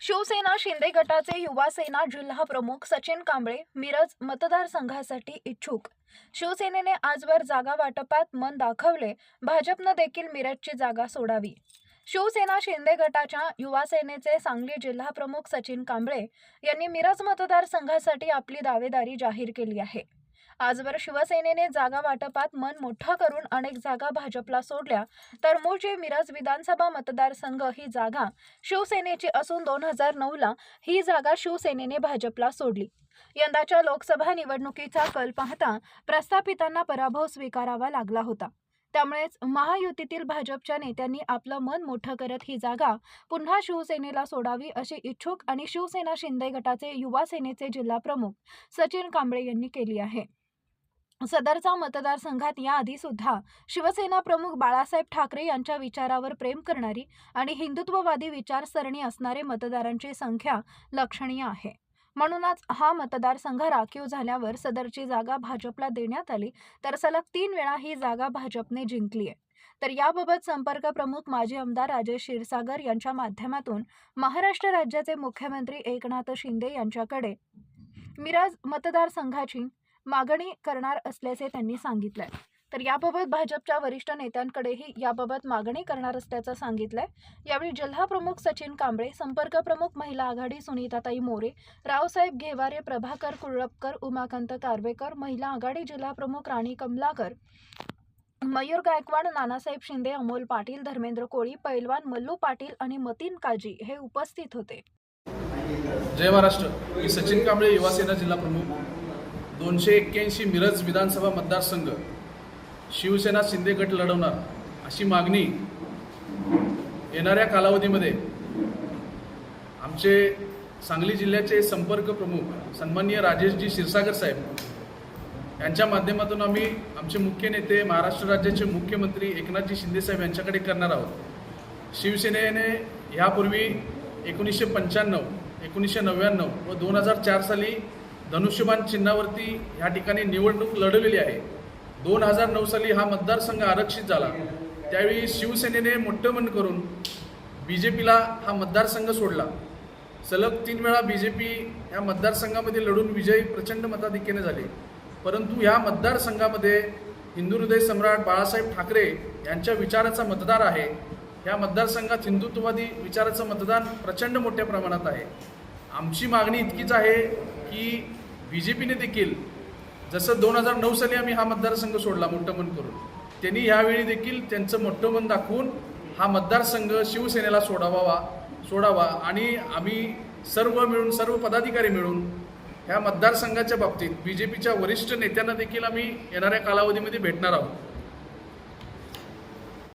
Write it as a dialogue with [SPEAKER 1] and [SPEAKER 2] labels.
[SPEAKER 1] शिवसेना शिंदे गटाचे युवा सेना जिल्हा प्रमुख सचिन कांबळे मिरज मतदारसंघासाठी इच्छुक. शिवसेनेने आजवर जागा वाटपात मन दाखवले. भाजपनं देखील मिरजची जागा सोडावी. शिवसेना शिंदे गटाच्या युवा सेनेचे सांगली जिल्हा प्रमुख सचिन कांबळे यांनी मिरज मतदारसंघासाठी आपली दावेदारी जाहीर केली आहे. आजवर शिवसेनेने जागा वाटपात मन मोठं करून अनेक जागा भाजपला सोडल्या तर मूळची मिरज विधानसभा मतदारसंघ ही जागा शिवसेनेची असून दोन हजार नऊला ही जागा शिवसेनेने भाजपला सोडली. यंदाच्या लोकसभा निवडणुकीचा कल पाहता प्रस्थापितांना पराभव स्वीकारावा लागला होता. त्यामुळेच महायुतीतील भाजपच्या नेत्यांनी आपलं मन मोठं करत ही जागा पुन्हा शिवसेनेला सोडावी अशी इच्छुक आणि शिवसेना शिंदे गटाचे युवा सेनेचे जिल्हाप्रमुख सचिन कांबळे यांनी केली आहे. सदरचा मतदारसंघात याआधी सुद्धा शिवसेना प्रमुख बाळासाहेब ठाकरे यांच्या विचारावर प्रेम करणारी आणि हिंदुत्ववादी विचारसरणी असणारे मतदारांची संख्या लक्षणीय आहे. म्हणूनच हा मतदारसंघ राखीव झाल्यावर सदरची जागा भाजपला देण्यात आली तर सलग तीन वेळा ही जागा भाजपने जिंकली आहे. तर याबाबत संपर्क प्रमुख माजी आमदार राजेश क्षीरसागर यांच्या माध्यमातून महाराष्ट्र राज्याचे मुख्यमंत्री एकनाथ शिंदे यांच्याकडे मिराज मतदारसंघाची मागणी करणार असल्याचे त्यांनी सांगितलंय. तर याबाबत भाजपच्या वरिष्ठ नेत्यांकडेही याबाबत मागणी करणार असल्याचं सांगितलंय. यावेळी जिल्हा प्रमुख सचिन कांबळे संपर्क प्रमुख महिला आघाडी सुनीताताई मोरे रावसाहेब घेवारे प्रभाकर कुळपकर उमाकांत कारवेकर महिला आघाडी जिल्हा प्रमुख राणी कमलाकर मयूर गायकवाड नानासाहेब शिंदे अमोल पाटील धर्मेंद्र कोळी पैलवान मल्लू पाटील आणि मतीन काजी हे उपस्थित होते.
[SPEAKER 2] जय महाराष्ट्र. मी सचिन कांबळे युवासेना जिल्हा प्रमुख. दोनशे एक्क्याऐंशी मिरज विधानसभा मतदारसंघ शिवसेना शिंदे गट लढवणार अशी मागणी येणाऱ्या कालावधीमध्ये आमचे सांगली जिल्ह्याचे संपर्क प्रमुख सन्माननीय राजेशजी क्षीरसागर साहेब यांच्या माध्यमातून आम्ही आमचे मुख्य नेते महाराष्ट्र राज्याचे मुख्यमंत्री एकनाथजी शिंदेसाहेब यांच्याकडे करणार आहोत. शिवसेनेने ह्यापूर्वी एकोणीसशे पंच्याण्णव एकोणीसशे नव्याण्णव व दोन हजार चार साली धनुष्यबाण चिन्हावरती ह्या ठिकाणी निवडणूक लढवलेली आहे. दोन हजार नऊ साली हा मतदारसंघ आरक्षित झाला. त्यावेळी शिवसेनेने मोठं मन करून बी जे पीला हा मतदारसंघ सोडला. सलग तीन वेळा बी जे पी ह्या मतदारसंघामध्ये लढून विजयी प्रचंड मताधिक्याने झाले. परंतु ह्या मतदारसंघामध्ये हिंदू हृदय सम्राट बाळासाहेब ठाकरे यांच्या विचाराचा मतदार आहे. ह्या मतदारसंघात हिंदुत्ववादी विचाराचं मतदान प्रचंड मोठ्या प्रमाणात आहे. आमची मागणी इतकीच आहे की बी जे पीने देखील जसं दोन हजार नऊ साली आम्ही हा मतदारसंघ सोडला मोठं मन करून त्यांनी ह्यावेळी देखील त्यांचं मोठं मन दाखवून हा मतदारसंघ शिवसेनेला सोडावा सोडावा आणि आम्ही सर्व मिळून सर्व पदाधिकारी मिळून ह्या मतदारसंघाच्या बाबतीत बी जे पीच्या वरिष्ठ नेत्यांना देखील आम्ही येणाऱ्या कालावधीमध्ये भेटणार आहोत.